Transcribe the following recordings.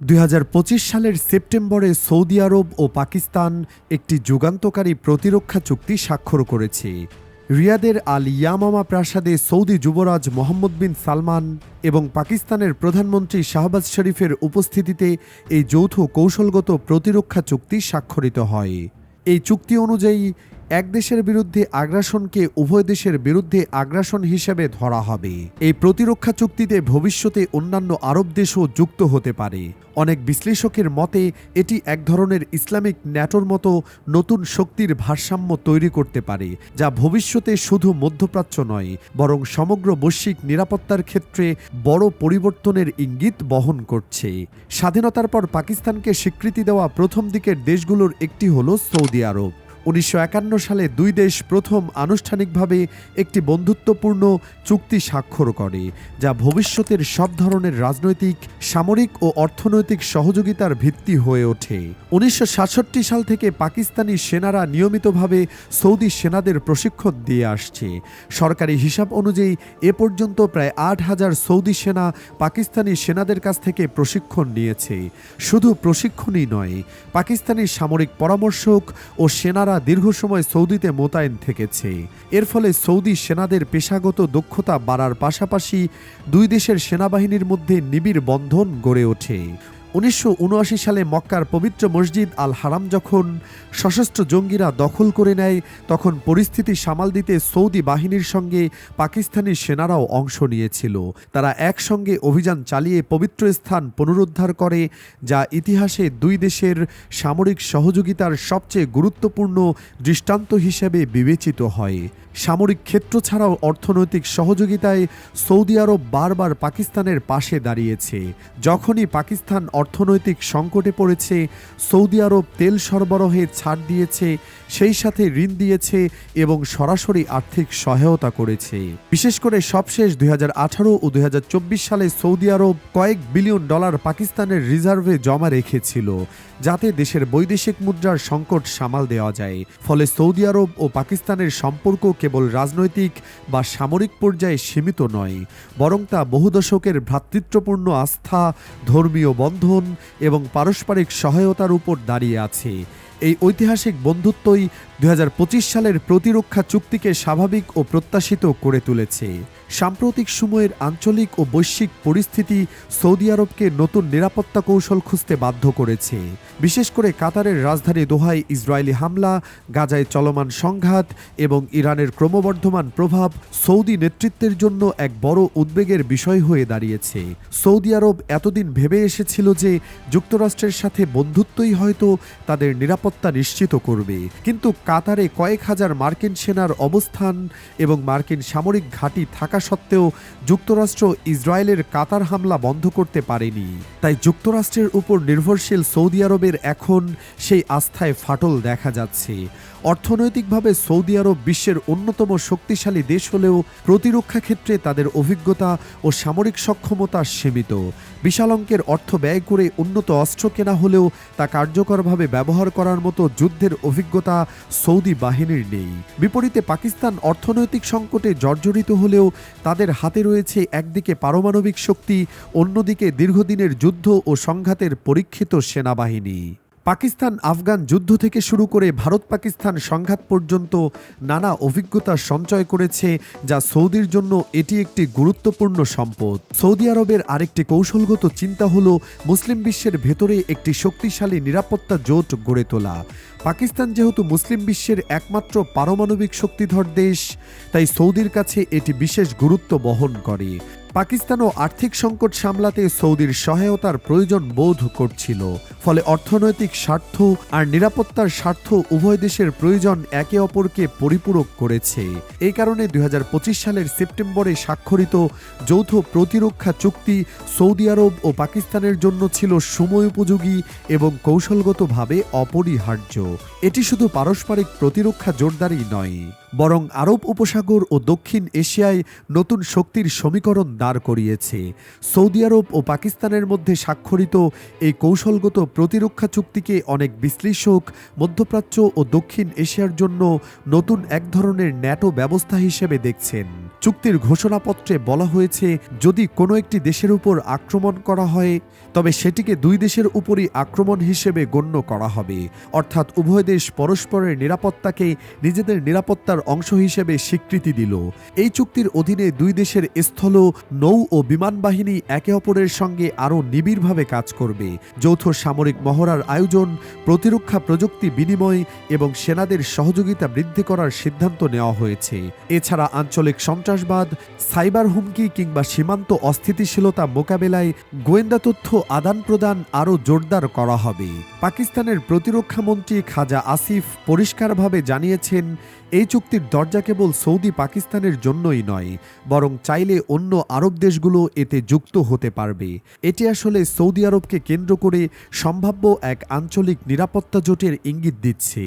দুই হাজার পঁচিশ সালের সেপ্টেম্বরে সৌদি আরব ও পাকিস্তান একটি যুগান্তকারী প্রতিরক্ষা চুক্তি স্বাক্ষর করেছে। রিয়াদের আল ইয়ামামা প্রাসাদে সৌদি যুবরাজ মোহাম্মদ বিন সালমান এবং পাকিস্তানের প্রধানমন্ত্রী শাহবাজ শরীফের উপস্থিতিতে এই যৌথ কৌশলগত প্রতিরক্ষা চুক্তি স্বাক্ষরিত হয়। এই চুক্তি অনুযায়ী এক দেশের বিরুদ্ধে আগ্রাসনকে উভয় দেশের বিরুদ্ধে আগ্রাসন হিসেবে ধরা হবে। এই প্রতিরক্ষা চুক্তিতে ভবিষ্যতে অন্যান্য আরব দেশও যুক্ত হতে পারে। অনেক বিশ্লেষকের মতে, এটি এক ধরনের ইসলামিক ন্যাটোর মতো নতুন শক্তির ভারসাম্য তৈরি করতে পারে, যা ভবিষ্যতে শুধু মধ্যপ্রাচ্য নয়, বরং সমগ্র বৈশ্বিক নিরাপত্তার ক্ষেত্রে বড় পরিবর্তনের ইঙ্গিত বহন করছে। স্বাধীনতার পর পাকিস্তানকে স্বীকৃতি দেওয়া প্রথম দিকের দেশগুলোর একটি হল সৌদি আরব। উনিশশো একান্ন সালে দুই দেশ প্রথম আনুষ্ঠানিকভাবে একটি বন্ধুত্বপূর্ণ চুক্তি স্বাক্ষর করে, যা ভবিষ্যতের সব ধরনের রাজনৈতিক, সামরিক ও অর্থনৈতিক সহযোগিতার ভিত্তি হয়ে ওঠে। উনিশশো সাতষট্টি সাল থেকে পাকিস্তানি সেনারা নিয়মিতভাবে সৌদি সেনাদের প্রশিক্ষণ দিয়ে আসছে। সরকারি হিসাব অনুযায়ী, এ পর্যন্ত প্রায় আট হাজার সৌদি সেনা পাকিস্তানি সেনাদের কাছ থেকে প্রশিক্ষণ নিয়েছে। শুধু প্রশিক্ষণই নয়, পাকিস্তানি সামরিক পরামর্শক ও সেনারা দীর্ঘ সময় সৌদিতে মোতায়েন থেকেছে। এর ফলে সৌদি সেনাদের পেশাগত দক্ষতা বাড়ার পাশাপাশি দুই দেশের সেনাবাহিনীর মধ্যে নিবিড় বন্ধন গড়ে ওঠে। উনিশশো উনআশি সালে মক্কার পবিত্র মসজিদ আল হারাম যখন সশস্ত্র জঙ্গিরা দখল করে নেয়, তখন পরিস্থিতি সামাল দিতে সৌদি বাহিনীর সঙ্গে পাকিস্তানি সেনারাও অংশ নিয়েছিল। তারা একসঙ্গে অভিযান চালিয়ে পবিত্র স্থান পুনরুদ্ধার করে, যা ইতিহাসে দুই দেশের সামরিক সহযোগিতার সবচেয়ে গুরুত্বপূর্ণ দৃষ্টান্ত হিসেবে বিবেচিত হয়। সামরিক ক্ষেত্র ছাড়াও অর্থনৈতিক সহযোগিতায় সৌদি আরব বারবার পাকিস্তানের পাশে দাঁড়িয়েছে। যখনই পাকিস্তান অর্থনৈতিক সংকটে পড়েছে, সৌদি আরব তেল সরবরাহে ছাড় দিয়েছে, সেই সাথে ঋণ দিয়েছে এবং সরাসরি আর্থিক সহায়তা করেছে। বিশেষ করে সবশেষ দুই ও দুই সালে সৌদি আরব কয়েক বিলিয়ন ডলার পাকিস্তানের রিজার্ভে জমা রেখেছিল, যাতে দেশের বৈদেশিক মুদ্রার সংকট সামাল দেওয়া যায়। ফলে সৌদি আরব ও পাকিস্তানের সম্পর্ক কেবল রাজনৈতিক বা সামরিক পর্যায়ে সীমিত নয়, বরং তা বহু দশকের ভ্রাতৃত্বপূর্ণ আস্থা, ধর্মীয় বন্ধন এবং পারস্পরিক সহায়তার উপর দাঁড়িয়ে আছে। এই ঐতিহাসিক বন্ধুত্বই দুই হাজার পঁচিশ সালের প্রতিরক্ষা চুক্তিকে স্বাভাবিক ও প্রত্যাশিত করে তুলেছে। সাম্প্রতিক সময়ের আঞ্চলিক ও বৈশ্বিক পরিস্থিতি সৌদি আরবকে নতুন নিরাপত্তা কৌশল খুঁজতে বাধ্য করেছে। বিশেষ করে কাতারের রাজধানী দোহায় ইসরায়েলি হামলা, গাজায় চলমান সংঘাত এবং ইরানের ক্রমবর্ধমান প্রভাব সৌদি নেতৃত্বের জন্য এক বড় উদ্বেগের বিষয় হয়ে দাঁড়িয়েছে। সৌদি আরব এতদিন ভেবে এসেছিল যে যুক্তরাষ্ট্রের সাথে বন্ধুত্বই হয়তো তাদের নিরাপত্তা নিশ্চিত করবে। কিন্তু কাতারে কয়েক হাজার মার্কিন সেনার অবস্থান এবং মার্কিন সামরিক ঘাঁটি থাকা সত্ত্বেও যুক্তরাষ্ট্র ইসরায়েলের কাতার হামলা বন্ধ করতে পারেনি। তাই যুক্তরাষ্ট্রের উপর নির্ভরশীল সৌদি আরবের এখন সেই আস্থায় ফাটল দেখা যাচ্ছে। অর্থনৈতিকভাবে সৌদি আরব বিশ্বের অন্যতম শক্তিশালী দেশ হলেও প্রতিরক্ষা ক্ষেত্রে তাদের অভিজ্ঞতা ও সামরিক সক্ষমতা সীমিত। বিশাল অঙ্কের অর্থ ব্যয় করে উন্নত অস্ত্র কেনা হলেও তা কার্যকরভাবে ব্যবহার করার মতো যুদ্ধের অভিজ্ঞতা সৌদি বাহিনীর নেই। বিপরীতে পাকিস্তান অর্থনৈতিক সংকটে জর্জরিত হলেও তাদের হাতে রয়েছে একদিকে পারমাণবিক শক্তি, অন্যদিকে দীর্ঘদিনের যুদ্ধ ও সংঘাতের পরীক্ষিত সেনাবাহিনী। পাকিস্তান আফগান যুদ্ধ থেকে শুরু করে ভারত পাকিস্তান সংঘাত পর্যন্ত নানা অভিজ্ঞতা সঞ্চয় করেছে, যা সৌদির জন্য এটি একটি গুরুত্বপূর্ণ সম্পদ। সৌদি আরবের আরেকটি কৌশলগত চিন্তা হল, মুসলিম বিশ্বের ভেতরে একটি শক্তিশালী নিরাপত্তা জোট গড়ে তোলা। পাকিস্তান যেহেতু মুসলিম বিশ্বের একমাত্র পারমাণবিক শক্তিধর দেশ, তাই সৌদির কাছে এটি বিশেষ গুরুত্ব বহন করে। পাকিস্তানও আর্থিক সংকট সামলাতে সৌদির সহায়তার প্রয়োজন বোধ করছিল। ফলে অর্থনৈতিক স্বার্থ আর নিরাপত্তার স্বার্থ উভয় দেশের প্রয়োজন একে অপরকে পরিপূরক করেছে। এই কারণে দুই হাজার পঁচিশ সালের সেপ্টেম্বরে স্বাক্ষরিত যৌথ প্রতিরক্ষা চুক্তি সৌদি আরব ও পাকিস্তানের জন্য ছিল সময় উপযোগী এবং কৌশলগতভাবে অপরিহার্য। এটি শুধু পারস্পরিক প্রতিরক্ষা জোরদারই নয়। বরং আরব উপসাগর ও দক্ষিণ এশিয়ায় নতুন শক্তির সমীকরণ দাঁড় করিয়েছে। সৌদি আরব ও পাকিস্তানের মধ্যে স্বাক্ষরিত এই কৌশলগত প্রতিরক্ষা চুক্তিকে অনেক বিশ্লেষক, মধ্যপ্রাচ্য ও দক্ষিণ এশিয়ার জন্য নতুন এক ধরনের ন্যাটো ব্যবস্থা হিসেবে দেখছেন। চুক্তির ঘোষণাপত্রে বলা হয়েছে, যদি কোনো একটি দেশের উপর আক্রমণ করা হয়, তবে সেটিকে দুই দেশের উপরই আক্রমণ হিসেবে গণ্য করা হবে। অর্থাৎ উভয় দেশ পরস্পরের নিরাপত্তাকে নিজেদের নিরাপত্তার অংশ হিসেবে স্বীকৃতি দিল। এই চুক্তির অধীনে দুই দেশের স্থল, নৌ ও বিমান বাহিনী একে অপরের সঙ্গে আরও নিবিড়ভাবে কাজ করবে। যৌথ সামরিক মহড়ার আয়োজন, প্রতিরক্ষা প্রযুক্তি বিনিময় এবং সেনাদের সহযোগিতা বৃদ্ধি করার সিদ্ধান্ত নেওয়া হয়েছে। এছাড়া আঞ্চলিক সন্ত্রাসবাদ, সাইবার হুমকি কিংবা সীমান্ত অস্থিতিশীলতা মোকাবেলায় গোয়েন্দা তথ্য আদান প্রদান আরও জোরদার করা হবে। পাকিস্তানের প্রতিরক্ষামন্ত্রী খাজা আসিফ পরিষ্কারভাবে জানিয়েছেন এই চুক্তির দরজা কেবল সৌদি পাকিস্তানের জন্যই নয়, বরং চাইলে অন্য আরব দেশগুলো এতে যুক্ত হতে পারবে। এটি আসলে সৌদি আরবকে কেন্দ্র করে সম্ভাব্য এক আঞ্চলিক নিরাপত্তা জোটের ইঙ্গিত দিচ্ছে।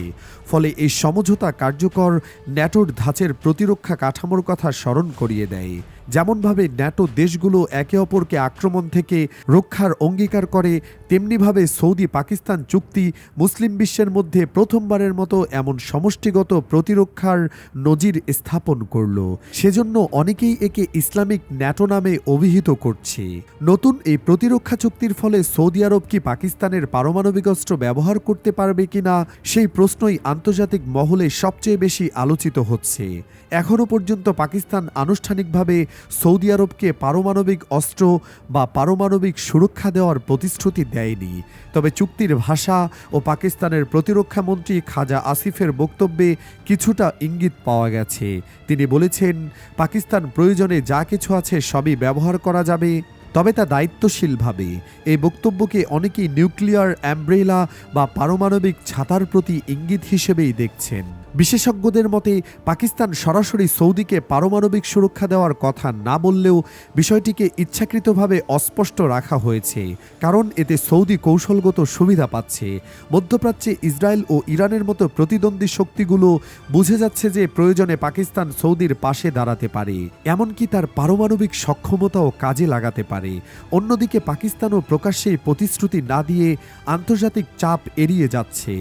ফলে এই সমঝোতা কার্যকর, ন্যাটোর ধাঁচের প্রতিরক্ষা কাঠামোর কথা স্মরণ করিয়ে দেয়। যেমনভাবে ন্যাটো দেশগুলো একে অপরকে আক্রমণ থেকে রক্ষার অঙ্গীকার করে, তেমনিভাবে সৌদি পাকিস্তান চুক্তি মুসলিম বিশ্বের মধ্যে প্রথমবারের মতো এমন সমষ্টিগত প্রতিরক্ষার নজির স্থাপন করল। সেজন্য অনেকেই একে ইসলামিক ন্যাটো নামে অভিহিত করছে। নতুন এই প্রতিরক্ষা চুক্তির ফলে সৌদি আরব কি পাকিস্তানের পারমাণবিক অস্ত্র ব্যবহার করতে পারবে কিনা, সেই প্রশ্নই আন্তর্জাতিক মহলে সবচেয়ে বেশি আলোচিত হচ্ছে। এখনও পর্যন্ত পাকিস্তান আনুষ্ঠানিকভাবে সৌদি আরবকে পারমাণবিক অস্ত্র বা পারমাণবিক সুরক্ষা দেওয়ার প্রতিশ্রুতি দেয়নি। তবে চুক্তির ভাষা ও পাকিস্তানের প্রতিরক্ষা মন্ত্রী খাজা আসিফের বক্তব্যে কিছুটা ইঙ্গিত পাওয়া গেছে। তিনি বলেছেন, পাকিস্তান প্রয়োজনে যা কিছু আছে সবই ব্যবহার করা যাবে, তবে তা দায়িত্বশীলভাবে। এই বক্তব্যকে অনেকেই নিউক্লিয়ার, অ্যাম্ব্রেলা বা পারমাণবিক ছাতার প্রতি ইঙ্গিত হিসেবেই দেখছেন। বিশেষজ্ঞদের মতে পাকিস্তান সরাসরি সৌদিকে পারমাণবিক সুরক্ষা দেওয়ার কথা না বললেও বিষয়টিকে ইচ্ছাকৃতভাবে অস্পষ্ট রাখা হয়েছে, কারণ এতে সৌদি কৌশলগত সুবিধা পাচ্ছে। মধ্যপ্রাচ্যে ইসরায়েল ও ইরানের মতো প্রতিদ্বন্দ্বী শক্তিগুলো বুঝে যাচ্ছে যে প্রয়োজনে পাকিস্তান সৌদির পাশে দাঁড়াতে পারে, এমনকি তার পারমাণবিক সক্ষমতাও কাজে লাগাতে পারে। অন্যদিকে পাকিস্তানও প্রকাশ্যে প্রতিশ্রুতি না দিয়ে আন্তর্জাতিক চাপ এড়িয়ে যাচ্ছে।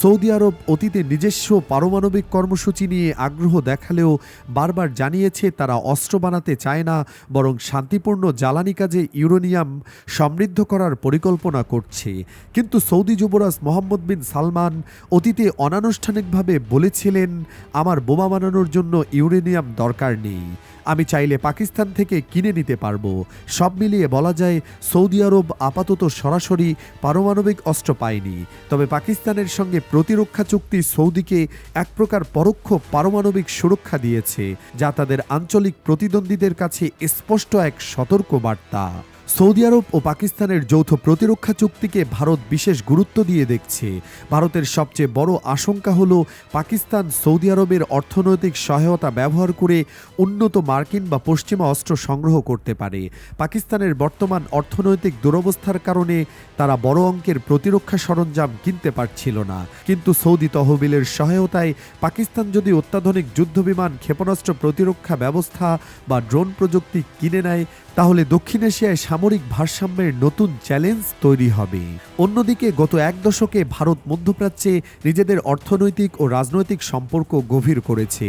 সৌদি আরব অতীতে নিজস্ব পারমাণবিক কর্মসূচি নিয়ে আগ্রহ দেখালেও বারবার জানিয়েছে তারা অস্ত্র বানাতে চায় না, বরং শান্তিপূর্ণ জ্বালানি কাজে ইউরেনিয়াম সমৃদ্ধ করার পরিকল্পনা করছে। কিন্তু সৌদি যুবরাজ মোহাম্মদ বিন সালমান অতীতে অনানুষ্ঠানিকভাবে বলেছিলেন, আমার বোমা বানানোর জন্য ইউরেনিয়াম দরকার নেই। আমি চাইলে পাকিস্তান থেকে কিনে নিতে পারব। সব মিলিয়ে বলা যায়, সৌদি আরব আপাতত সরাসরি পারমাণবিক অস্ত্র পায়নি। তবে পাকিস্তানের সঙ্গে প্রতিরক্ষা চুক্তি সৌদিকে এক প্রকার পরোক্ষ পারমাণবিক সুরক্ষা দিয়েছে, যা তাদের আঞ্চলিক প্রতিদ্বন্দ্বীদের কাছে স্পষ্ট এক সতর্ক বার্তা সৌদি আরব ও পাকিস্তানের যৌথ প্রতিরক্ষা চুক্তিকে ভারত বিশেষ গুরুত্ব দিয়ে দেখছে। ভারতের সবচেয়ে বড় আশঙ্কা হল পাকিস্তান সৌদি আরবের অর্থনৈতিক সহায়তা ব্যবহার করে উন্নত মার্কিন বা পশ্চিমা অস্ত্র সংগ্রহ করতে পারে। পাকিস্তানের বর্তমান অর্থনৈতিক দুরবস্থার কারণে তারা বড় অঙ্কের প্রতিরক্ষা সরঞ্জাম কিনতে পারছিল না। কিন্তু সৌদি তহবিলের সহায়তায় পাকিস্তান যদি অত্যাধুনিক যুদ্ধবিমান ক্ষেপণাস্ত্র প্রতিরক্ষা ব্যবস্থা বা ড্রোন প্রযুক্তি কিনে নেয়, তাহলে দক্ষিণ এশিয়ায় সামরিক ভারসাম্যের নতুন চ্যালেঞ্জ তৈরি হবে। অন্যদিকে গত এক দশকে ভারত মধ্যপ্রাচ্যে নিজেদের অর্থনৈতিক ও রাজনৈতিক সম্পর্ক গভীর করেছে।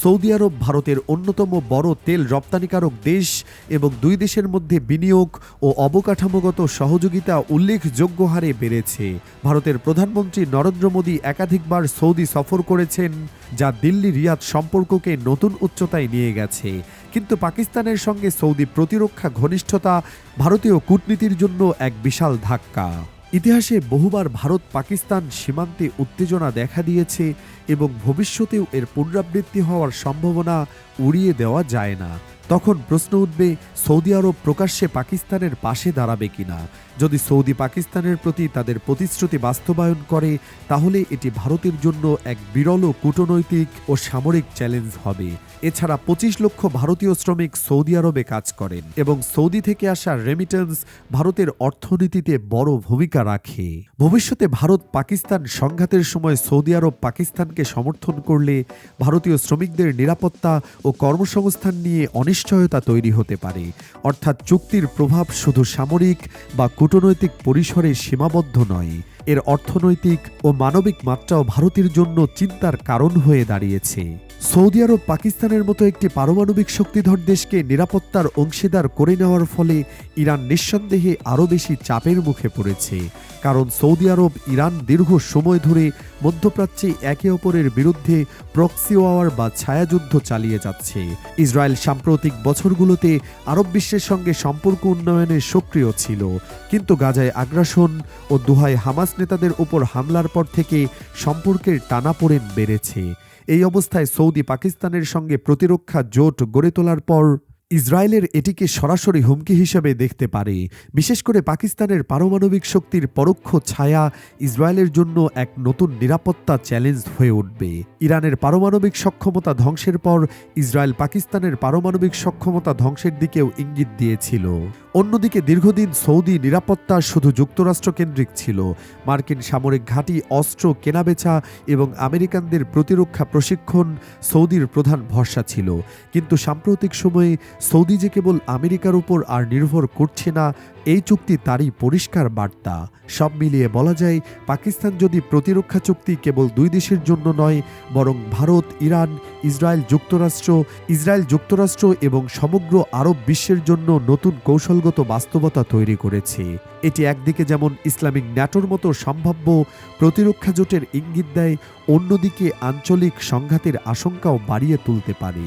সৌদি আরব ভারতের অন্যতম বড় তেল রপ্তানিকারক দেশ এবং দুই দেশের মধ্যে বিনিয়োগ ও অবকাঠামোগত সহযোগিতা উল্লেখযোগ্য হারে বেড়েছে। ভারতের প্রধানমন্ত্রী নরেন্দ্র মোদী একাধিকবার সৌদি সফর করেছেন, যা দিল্লি রিয়াদ সম্পর্ককে নতুন উচ্চতায় নিয়ে গেছে। কিন্তু পাকিস্তানের সঙ্গে সৌদি প্রতিরক্ষা ঘনিষ্ঠতা ভারতীয় কূটনীতির জন্য এক বিশাল ধাক্কা। ইতিহাসে বহুবার ভারত পাকিস্তান সীমান্তে উত্তেজনা দেখা দিয়েছে এবং ভবিষ্যতেও এর পুনরাবৃত্তি হওয়ার সম্ভাবনা উড়িয়ে দেওয়া যায় না। তখন প্রশ্ন উঠবে, সৌদি আরব প্রকাশ্যে পাকিস্তানের পাশে দাঁড়াবে কিনা? যদি সৌদি পাকিস্তানের প্রতি তাদের প্রতিশ্রুতি বাস্তবায়ন করে, তাহলে এটি ভারতের জন্য এক বিরল কূটনৈতিক ও সামরিক চ্যালেঞ্জ হবে। এছাড়া পঁচিশ লক্ষ ভারতীয় শ্রমিক সৌদি আরবে কাজ করেন এবং সৌদি থেকে আসা রেমিটেন্স ভারতের অর্থনীতিতে বড় ভূমিকা রাখে। ভবিষ্যতে ভারত পাকিস্তান সংঘাতের সময় সৌদি আরব পাকিস্তানকে সমর্থন করলে ভারতীয় শ্রমিকদের নিরাপত্তা ও কর্মসংস্থান নিয়ে অনিশ্চয়তা তৈরি হতে পারে। অর্থাৎ চুক্তির প্রভাব শুধু সামরিক বা কূটনৈতিক পরিসরে সীমাবদ্ধ নয়, এর অর্থনৈতিক ও মানবিক মাত্রাও ভারতের জন্য চিন্তার কারণ হয়ে দাঁড়িয়েছে। সৌদি আরব পাকিস্তানের মতো একটি পারমাণবিক শক্তিধর দেশকে নিরাপত্তার অংশীদার করে নেওয়ার ফলে ইরান নিঃসন্দেহে আরও বেশি চাপের মুখে পড়েছে। কারণ সৌদি আরব, ইরান দীর্ঘ সময় ধরে মধ্যপ্রাচ্যে একে অপরের বিরুদ্ধে প্রক্সি ওয়ার বা ছায়াযুদ্ধ চালিয়ে যাচ্ছে। ইসরায়েল সাম্প্রতিক বছরগুলোতে আরব বিশ্বের সঙ্গে সম্পর্ক উন্নয়নে সক্রিয় ছিল। কিন্তু গাজায় আগ্রাসন ও দুহায় হামাস নেতাদের উপর হামলার পর থেকে সম্পর্কের টানাপোড়েন বেড়েছে। এই অবস্থায় সৌদি পাকিস্তানের সঙ্গে প্রতিরক্ষা জোট গড়ে তোলার পর ইসরায়েলের এটিকে সরাসরি হুমকি হিসেবে দেখতে পারে। বিশেষ করে পাকিস্তানের পারমাণবিক শক্তির পরোক্ষ ছায়া ইসরায়েলের জন্য এক নতুন নিরাপত্তা চ্যালেঞ্জ হয়ে উঠবে। ইরানের পারমাণবিক সক্ষমতা ধ্বংসের পর ইসরায়েল পাকিস্তানের পারমাণবিক সক্ষমতা ধ্বংসের দিকেও ইঙ্গিত দিয়েছিল। অন্যদিকে দীর্ঘদিন সৌদি নিরাপত্তা শুধু যুক্তরাষ্ট্র কেন্দ্রিক ছিল। মার্কিন সামরিক ঘাঁটি অস্ত্র কেনাবেচা এবং আমেরিকানদের প্রতিরক্ষা প্রশিক্ষণ সৌদির প্রধান ভরসা ছিল। কিন্তু সাম্প্রতিক সময়ে সৌদি যে কেবল আমেরিকার উপর আর নির্ভর করছে না, এই চুক্তি তারই পরিষ্কার বার্তা। সব মিলিয়ে বলা যায়, পাকিস্তান যদি প্রতিরক্ষা চুক্তি কেবল দুই দেশের জন্য নয়, বরং ভারত, ইরান, ইসরায়েল যুক্তরাষ্ট্র ইসরায়েল যুক্তরাষ্ট্র এবং সমগ্র আরব বিশ্বের জন্য নতুন কৌশলগত বাস্তবতা তৈরি করেছে। এটি একদিকে যেমন ইসলামিক ন্যাটোর মতো সম্ভাব্য প্রতিরক্ষা জোটের ইঙ্গিত দেয়, অন্যদিকে আঞ্চলিক সংঘাতের আশঙ্কাও বাড়িয়ে তুলতে পারে।